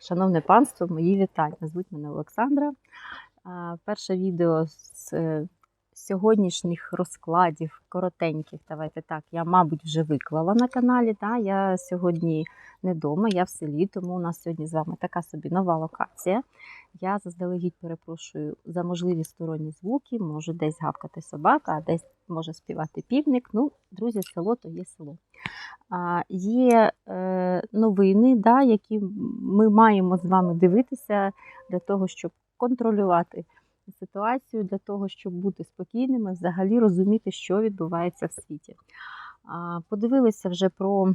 Шановне панство, мої вітання. Звуть мене Олександра. Перше відео з е, сьогоднішніх розкладів, коротеньких. Давайте так, я, мабуть, вже виклала на каналі. Да? Я сьогодні не вдома, я в селі, тому у нас сьогодні з вами така собі нова локація. Я заздалегідь перепрошую за можливі сторонні звуки, може десь гавкати собака, а десь може співати півник. Ну, друзі, село то є село. А, Є е, новини, да, які ми маємо з вами дивитися для того, щоб контролювати ситуацію, для того, щоб бути спокійними, взагалі розуміти, що відбувається в світі. Подивилися вже про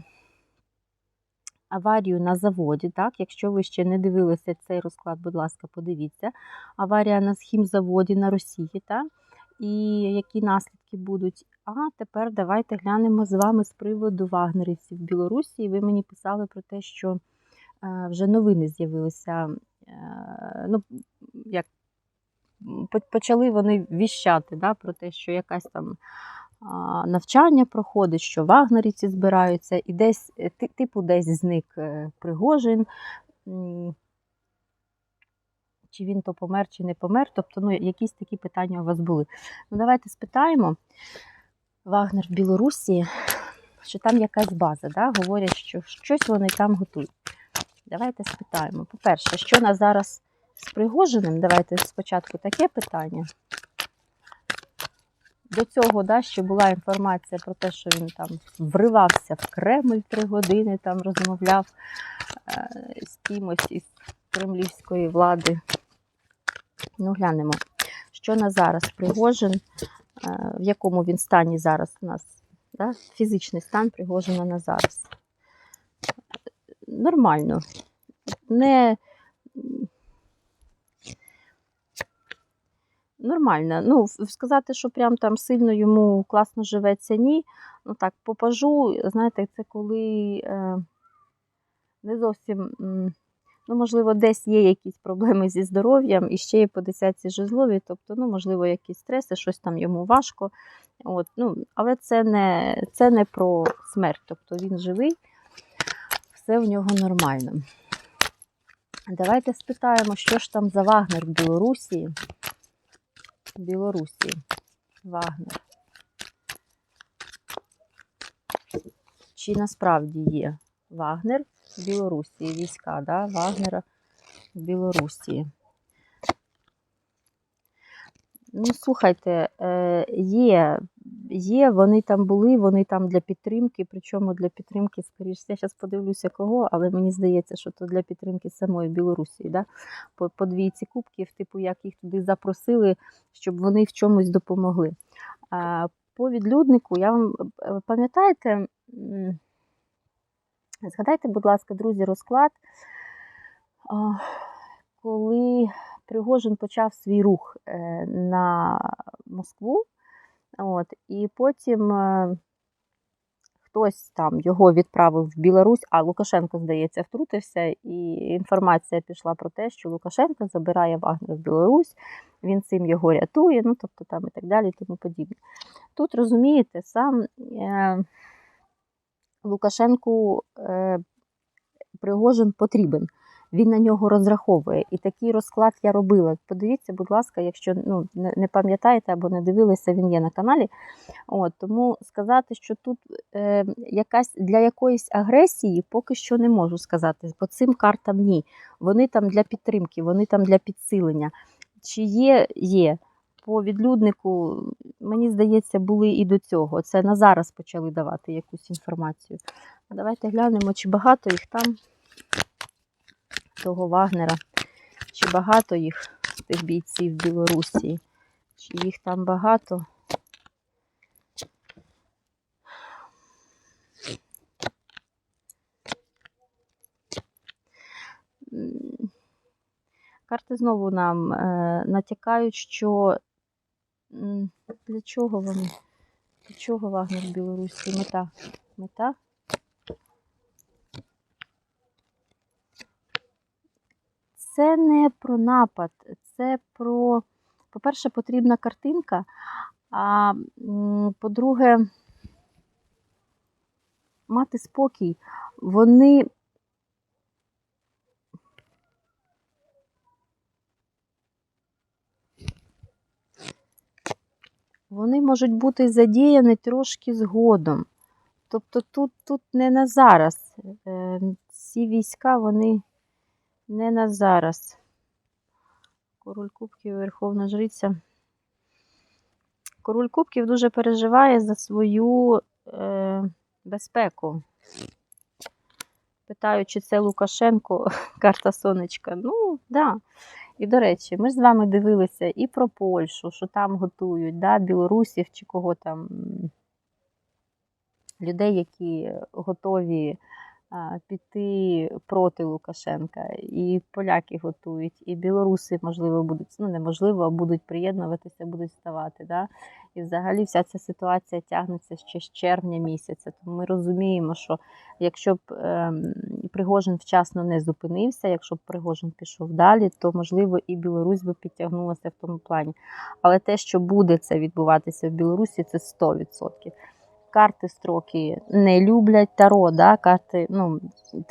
аварію на заводі. Так? Якщо ви ще не дивилися цей розклад, будь ласка, подивіться. Аварія на схімзаводі на Росії. Так? І які наслідки будуть. А тепер давайте глянемо з вами з приводу вагнерівців в Білорусі. Ви мені писали про те, що е, вже новини з'явилися. Е, ну, як Почали вони віщати да, про те, що якась там навчання проходить, що вагнерівці збираються, і десь, типу, десь зник е, Пригожин. Чи він то помер, чи не помер. Тобто, ну, якісь такі питання у вас були. Ну, Давайте спитаємо. Вагнер в Білорусі, що там якась база, да? говорять, що щось вони там готують. Давайте спитаємо. По-перше, що нас зараз з Пригожиним? Давайте спочатку таке питання. До цього, да, ще була інформація про те, що він там вривався в Кремль три години, там розмовляв е, з кимось із кремлівської влади. Ну, глянемо, що на зараз Пригожин, в якому він стані зараз у нас, да? фізичний стан Пригожина на зараз. Нормально. Не Нормально. Ну, сказати, що прям там сильно йому класно живеться, ні. Ну так, попажу, знаєте, це коли е, не зовсім. Ну, можливо, десь є якісь проблеми зі здоров'ям і ще є по десятці жезлові, тобто, ну, можливо, якісь стреси, щось там йому важко. От, ну, Але це не це не про смерть. Тобто він живий, все в нього нормально. Давайте спитаємо, що ж там за Вагнер в Білорусі. Білорусі. Вагнер. Чи насправді є Вагнер в Білорусі, війська, да? Вагнера в Білорусі. Ну, слухайте, е, є, є, вони там були, вони там для підтримки, причому для підтримки, скоріше, я зараз подивлюся кого, але мені здається, що то для підтримки самої Білорусі. Да? По, по двійці кубків, типу, як їх туди запросили, щоб вони в чомусь допомогли. А, По відлюднику, я вам е, пам'ятаєте, згадайте, будь ласка, друзі, розклад, коли. Пригожин почав свій рух е, на Москву, от, і потім е, хтось там його відправив в Білорусь, а Лукашенко, здається, втрутився, і інформація пішла про те, що Лукашенко забирає Вагнер в Білорусь, він цим його рятує, ну тобто там і так далі, і тому подібне. Тут розумієте, сам е, Лукашенку е, Пригожин потрібен він на нього розраховує. І такий розклад я робила. Подивіться, будь ласка, якщо ну, не пам'ятаєте або не дивилися, він є на каналі. От, Тому сказати, що тут е, якась для якоїсь агресії поки що не можу сказати. По цим картам ні. Вони там для підтримки, вони там для підсилення. Чи є, є. По відлюднику, мені здається, були і до цього. Це на зараз почали давати якусь інформацію. Давайте глянемо, чи багато їх там того Вагнера. Чи багато їх тих бійців в Білорусі? Чи їх там багато? Карти знову нам е, натякають, що для чого вони? Для чого Вагнер в Білорусі? Мета? Мета? це не про напад, це про, по-перше, потрібна картинка, а по-друге, мати спокій. Вони. Вони можуть бути задіяні трошки згодом. Тобто тут тут не на зараз. Е, ці війська, вони не на зараз. Король Кубків, Верховна Жриця. Король Кубків дуже переживає за свою е, безпеку. Питаю, чи це Лукашенко, карта сонечка. Ну, да. І, до речі, ми з вами дивилися і про Польщу, що там готують, да, білорусів чи кого там людей, які готові піти проти Лукашенка. І поляки готують, і білоруси, можливо, будуть, ну неможливо, а будуть приєднуватися, будуть ставати. Да? І взагалі вся ця ситуація тягнеться ще з червня місяця. Тому ми розуміємо, що якщо б ем, Пригожин вчасно не зупинився, якщо б Пригожин пішов далі, то можливо і Білорусь би підтягнулася в тому плані. Але те, що буде це відбуватися в Білорусі, це 100%. Карти строки не люблять таро, да? карти, ну,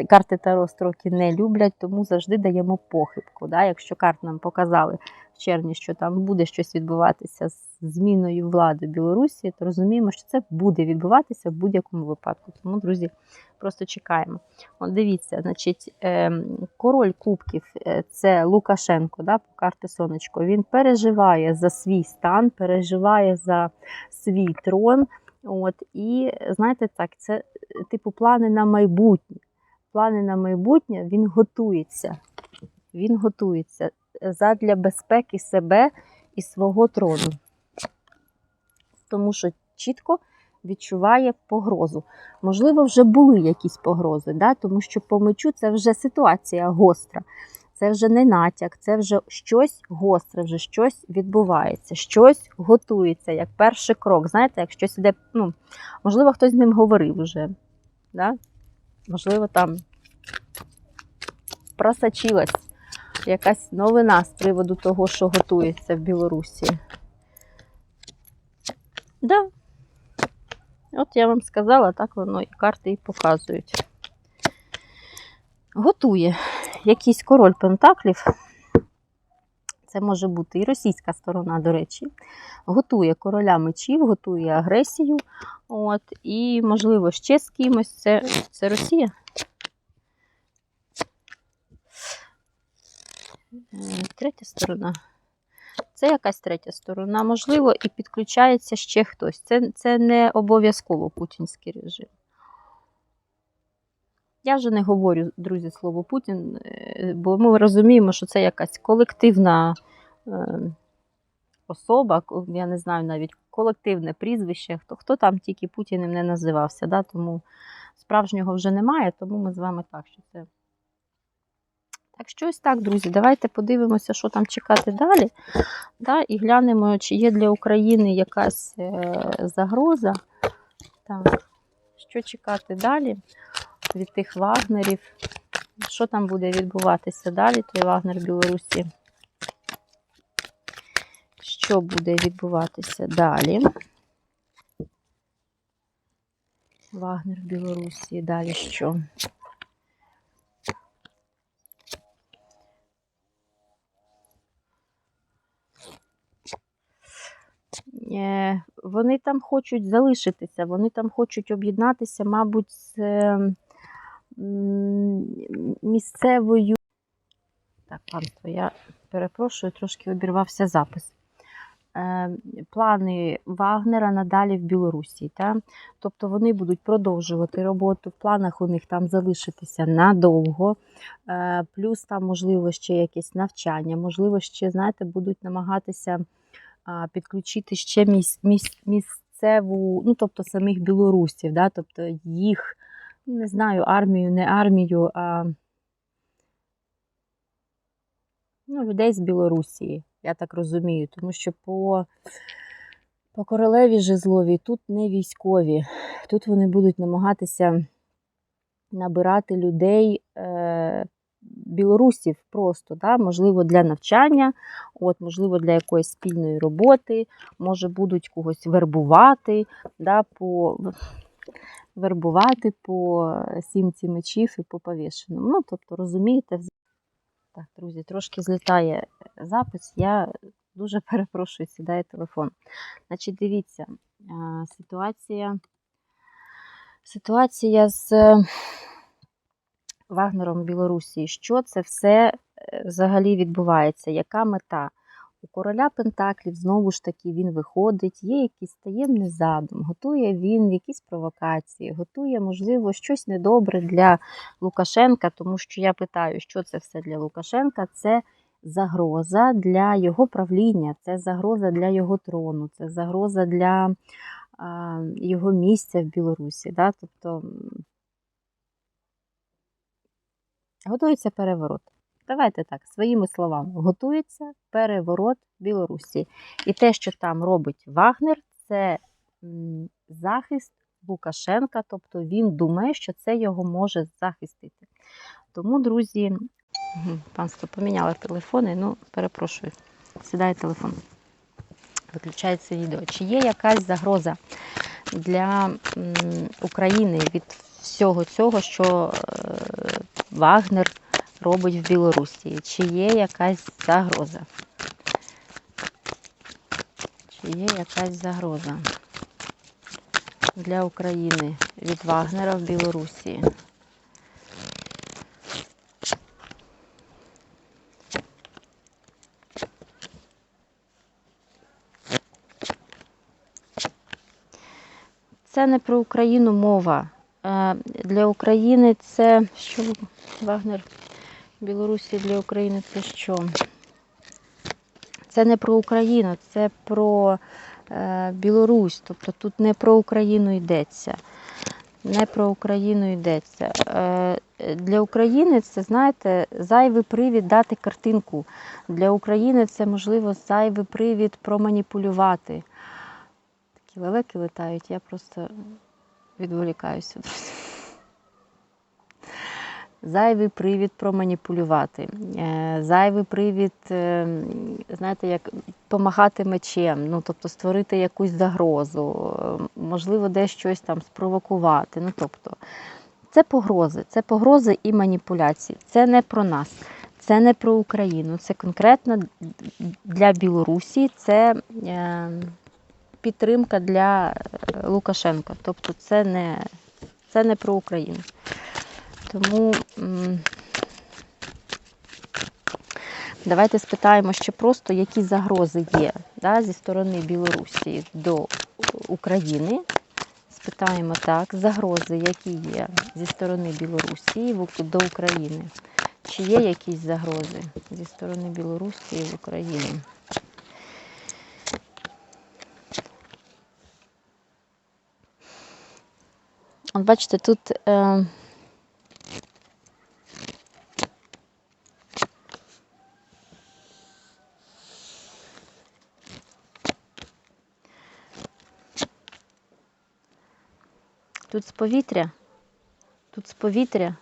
карти таро строки не люблять, тому завжди даємо похибку. Да? Якщо карти нам показали в червні, що там буде щось відбуватися з зміною влади Білорусі, то розуміємо, що це буде відбуватися в будь-якому випадку. Тому, друзі, просто чекаємо. От дивіться, значить, ем, король кубків е, це Лукашенко, да, по карти сонечко. Він переживає за свій стан, переживає за свій трон. От, і знаєте, так, це е, типу плани на майбутнє. Плани на майбутнє він готується. Він готується задля безпеки себе і свого трону. Тому що чітко відчуває погрозу. Можливо, вже були якісь погрози, да? тому що по мечу це вже ситуація гостра. Це вже не натяк, це вже щось гостре, вже щось відбувається, щось готується, як перший крок. Знаєте, як щось іде, ну, можливо, хтось з ним говорив вже. Да? Можливо, там просочилась якась новина з приводу того, що готується в Білорусі. Да. От я вам сказала, так воно і карти і показують. Готує якийсь король пентаклів. Це може бути і російська сторона, до речі, готує короля мечів, готує агресію. От, І, можливо, ще з кимось. Це, це Росія. Е, Третя сторона. Це якась третя сторона. Можливо, і підключається ще хтось. Це, це не обов'язково путінський режим. Я вже не говорю, друзі, слово Путін, е, бо ми розуміємо, що це якась колективна е, особа, я не знаю навіть колективне прізвище, хто, хто там тільки Путіним не називався. Да? Тому справжнього вже немає, тому ми з вами так, що це. Так що ось так, друзі, давайте подивимося, що там чекати далі. Да? І глянемо, чи є для України якась е, загроза. Так, що чекати далі від тих вагнерів? Що там буде відбуватися далі, той вагнер в Білорусі? Що буде відбуватися далі? Вагнер в Білорусі. Далі що? Е, Вони там хочуть залишитися, вони там хочуть об'єднатися, мабуть, з е, м, місцевою. Так, панство, я перепрошую, трошки обірвався запис. Е, Плани Вагнера надалі в Білорусі. Та? Тобто вони будуть продовжувати роботу. В планах у них там залишитися надовго. Е, Плюс там, можливо, ще якесь навчання, можливо, ще, знаєте, будуть намагатися підключити ще міс, міс, місцеву, ну, тобто самих білорусів, да? тобто їх, не знаю, армію, не армію, а ну, людей з Білорусі, я так розумію, тому що по, по королеві Жезловій тут не військові, тут вони будуть намагатися набирати людей. Е, Білорусів просто, да, можливо, для навчання, от, можливо, для якоїсь спільної роботи, може, будуть когось вербувати, да, по, вербувати по сімці мечів і по повішеному. Ну, тобто, розумієте, так, друзі, трошки злітає запис. Я Дуже перепрошую, сідає телефон. Значить, дивіться, е, ситуація, ситуація з е, Вагнером в Білорусі. Що це все е, взагалі відбувається? Яка мета? У короля Пентаклів знову ж таки він виходить, є якийсь таємний задум, готує він якісь провокації, готує, можливо, щось недобре для Лукашенка, тому що я питаю, що це все для Лукашенка? Це загроза для його правління, це загроза для його трону, це загроза для його місця в Білорусі. Да? Тобто готується переворот. Давайте так, своїми словами, готується переворот Білорусі. І те, що там робить Вагнер, це захист Лукашенка, тобто він думає, що це його може захистити. Тому, друзі, Панство поміняли телефони, ну, перепрошую. Сідає телефон. Виключається відео. Чи є якась загроза для України від всього цього, що е, Вагнер робить в Білорусі? Чи є якась загроза? Чи є якась загроза для України від Вагнера в Білорусі? Це не про Україну мова. Е, Для України це що Вагнер Білорусі для України це що? Це не про Україну, це про е, Білорусь. Тобто тут не про Україну йдеться. Не про Україну йдеться. Е, Для України це, знаєте, зайвий привід дати картинку. Для України це, можливо, зайвий привід проманіпулювати. Такі лелеки летають, я просто відволікаюся. Зайвий привід проманіпулювати. Е, Зайвий привід, е, знаєте, як помахати мечем, ну, тобто створити якусь загрозу, е, можливо, десь щось там спровокувати. Ну, тобто, це погрози, це погрози і маніпуляції. Це не про нас, це не про Україну, це конкретно для Білорусі, це підтримка для Лукашенка. Тобто це не, це не про Україну. Тому давайте спитаємо ще просто, які загрози є да, зі сторони Білорусі до України. Спитаємо так, загрози, які є зі сторони Білорусі до України. Чи є якісь загрози зі сторони Білорусі в Україні? От бачите, тут. Е, Тут з повітря. Тут з повітря.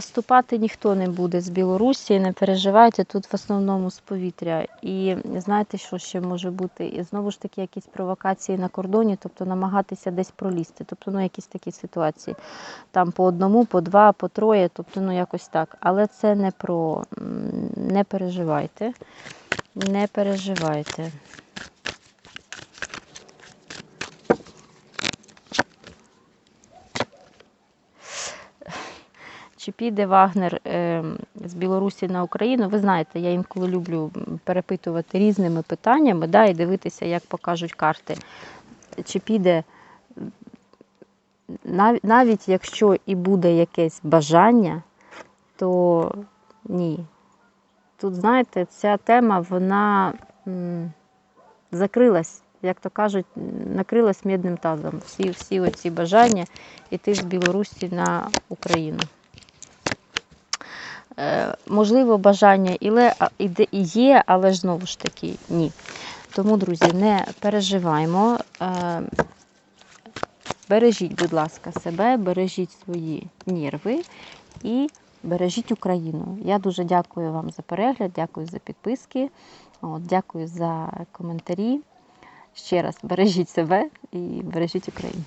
Наступати ніхто не буде з Білорусі, не переживайте, тут в основному з повітря. І знаєте, що ще може бути? І знову ж таки, якісь провокації на кордоні, тобто намагатися десь пролізти. Тобто, ну, якісь такі ситуації. Там по одному, по два, по троє, тобто, ну, якось так. Але це не про не переживайте. Не переживайте. Чи піде Вагнер е, з Білорусі на Україну? Ви знаєте, я інколи люблю перепитувати різними питаннями да, і дивитися, як покажуть карти. Чи піде, нав- навіть якщо і буде якесь бажання, то ні. Тут, знаєте, ця тема, вона закрилась, як то кажуть, накрилась мідним тазом. Всі, всі оці бажання йти з Білорусі на Україну. Е, можливо, бажання і ле- а- і є, але знову ж таки ні. Тому, друзі, не переживаймо. Е, Бережіть, будь ласка, себе, бережіть свої нерви і бережіть Україну. Я дуже дякую вам за перегляд, дякую за підписки, от, дякую за коментарі. ще раз бережіть себе і бережіть Україну.